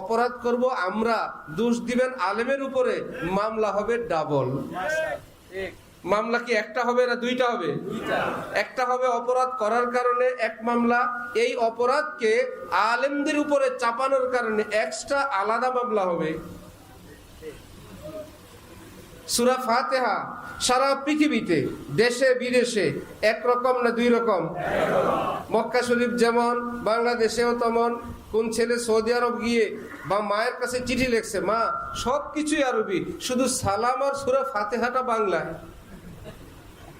অপরাধ করব, আমরা দোষ দিবেন আলেমের উপরে, মামলা হবে ডাবল মামলা কি একটা হবে না দুইটা হবে? একটা হবে অপরাধ করার কারণে এক মামলা, এই অপরাধকে আলেমদের উপরে চাপানোর কারণে এক্সট্রা আলাদা মামলা হবে। সুরা ফাতেহা সারা পৃথিবীতে, দেশে, বিদেশে একরকম না দুই রকম মক্কা শরীফ যেমন, বাংলাদেশেও তেমন, কোন ছেলে সৌদি আরব গিয়ে বা মায়ের কাছে চিঠি লিখছে, মা সব কিছুই আরবি, শুধু সালাম আর সুরা ফাতেহাটা বাংলায়।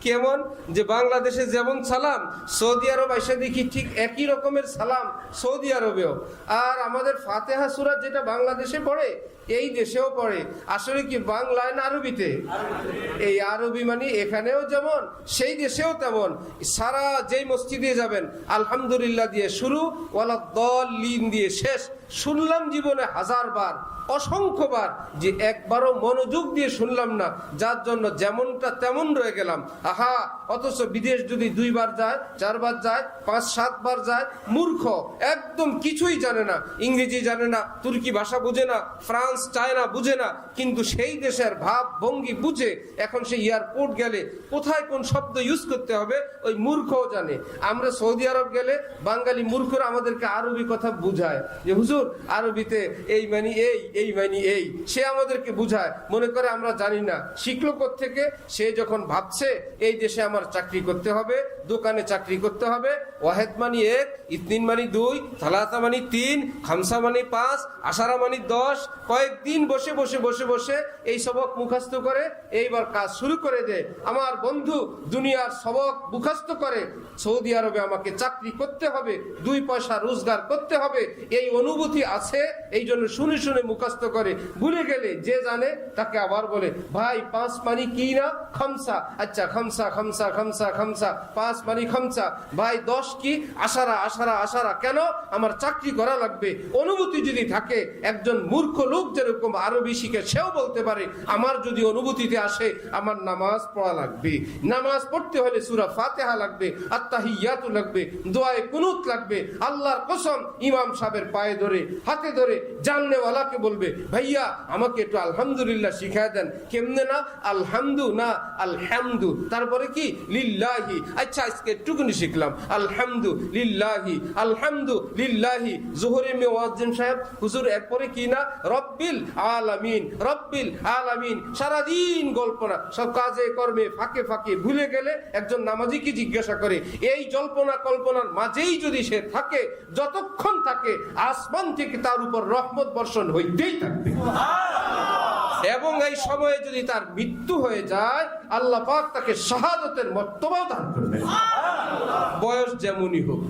কেমন? যে বাংলাদেশে যেমন সালাম সৌদি আরব এসে দেখি ঠিক একই রকমের সালাম সৌদি আরবেও। আর আমাদের ফাতেহা সুরা যেটা বাংলাদেশে পড়ে এই দেশেও পড়ে। আসলে কি বাংলায় না আরবিতে? এই আরবি মানে এখানেও যেমন সেই দেশেও তেমন। সারা যেই মসজিদে যাবেন আলহামদুলিল্লাহ দিয়ে শুরু ওয়ালা দল লিন দিয়ে শেষ। শুনলাম জীবনে হাজারবার। অসংখ্যবার যে একবারও মনোযোগ দিয়ে শুনলাম না, যার জন্য যেমনটা তেমন রয়ে গেলাম। আহা, অথচ বিদেশ যদি দুইবার যায়, চারবার যায়, পাঁচ, সাতবার যায়, মূর্খ, একদম কিছুই জানে না। ইংরেজি জানে না, তুর্কি ভাষা বুঝে না, ফ্রান্স, চায়না বুঝে না, কিন্তু সেই দেশের ভাব ভঙ্গি বুঝে এখন সে এয়ারপোর্ট গেলে কোথায় কোন শব্দ ইউজ করতে হবে, ওই মূর্খও জানে। আমরা সৌদি আরব গেলে বাঙালি মূর্খরা আমাদেরকে আরবি কথা বুঝায়। যে, হুজুর, আরবিতে এই মানে এই এই মানে এই। সে আমাদেরকে বুঝায়, মনে করে আমরা জানি না। শিখলো থেকে সে যখন ভাবছে, এই দেশে আমার চাকরি করতে হবে, দোকানে চাকরি করতে হবে, ওয়াহেদ মানি এক, ইতনিন মানি দুই থালাতা মানি তিন, খামসা মানি পাঁচ আষাঢ়া মানি দশ, কয়েকদিন বসে বসে বসে বসে এই সবক মুখাস্ত করে, এইবার কাজ শুরু করে দেয় আমার বন্ধু দুনিয়ার সবক মুখাস্ত করে, সৌদি আরবে আমাকে চাকরি করতে হবে, দুই পয়সা রোজগার করতে হবে, এই অনুভূতি আছে এই জন্য শুনে শুনে মুখস্থ করে। ভুলে গেলে যে জানে তাকে আবার বলে, ভাই, পাঁচ মানি কি না? খামসা। আচ্ছা খামসা খামসা খামসা খামসা। পাঁচ মানি খামসা। ভাই, দশ কি? আশারা আশারা আশারা। কেন? আমার চাকরি করা লাগবে। অনুভূতি যদি থাকে, একজন মূর্খ লোক যেরকম আরবি শিখে সেও বলতে পারে, আমার যদি অনুভূতিতে আসে, আমার নামাজ পড়া লাগবে। নামাজ পড়তে হলে সুরা ফাতেহা লাগবে আত্মাহিয়াতু লাগবে, দোয়ায় কুনুত লাগবে। আল্লাহর কসম ইমাম সাহেবের পায়ে ধরে, হাতে ধরে জাননেওয়ালাকে বলবে ভাইয়া, আমাকে একটু আলহামদুলিল্লাহ শিখায় দেন। কেমনে না? আলহামদু না, আলহামদু। তারপরে কি? লিল্লাহি। আচ্ছা আজকে একটুকুনি শিখলাম। আলহামদু লিল্লাহি। আলহামদু লিল্লাহি। জোহরে মে ওয়াজ্জিন সাহেব, হুজুর, এরপরে কি না? রব্বিল আলামিন রব্বিল আলামিন। সারাদিন গল্পনা সব কাজে, কর্মে, ফাঁকে ফাঁকে ভুলে গেলে একজন নামাজি কি জিজ্ঞাসা করে, এই জল্পনা কল্পনার মাঝেই যদি সে থাকে, যতক্ষণ থাকে, আসমান থেকে তার উপর রহমত বর্ষণ হইতেই থাকবে। এবং এই সময়ে যদি তার মৃত্যু হয়ে যায়, আল্লাহ পাক তাকে শাহাদতের মর্তবাও দান করবেন। বয়স যেমনই হোক।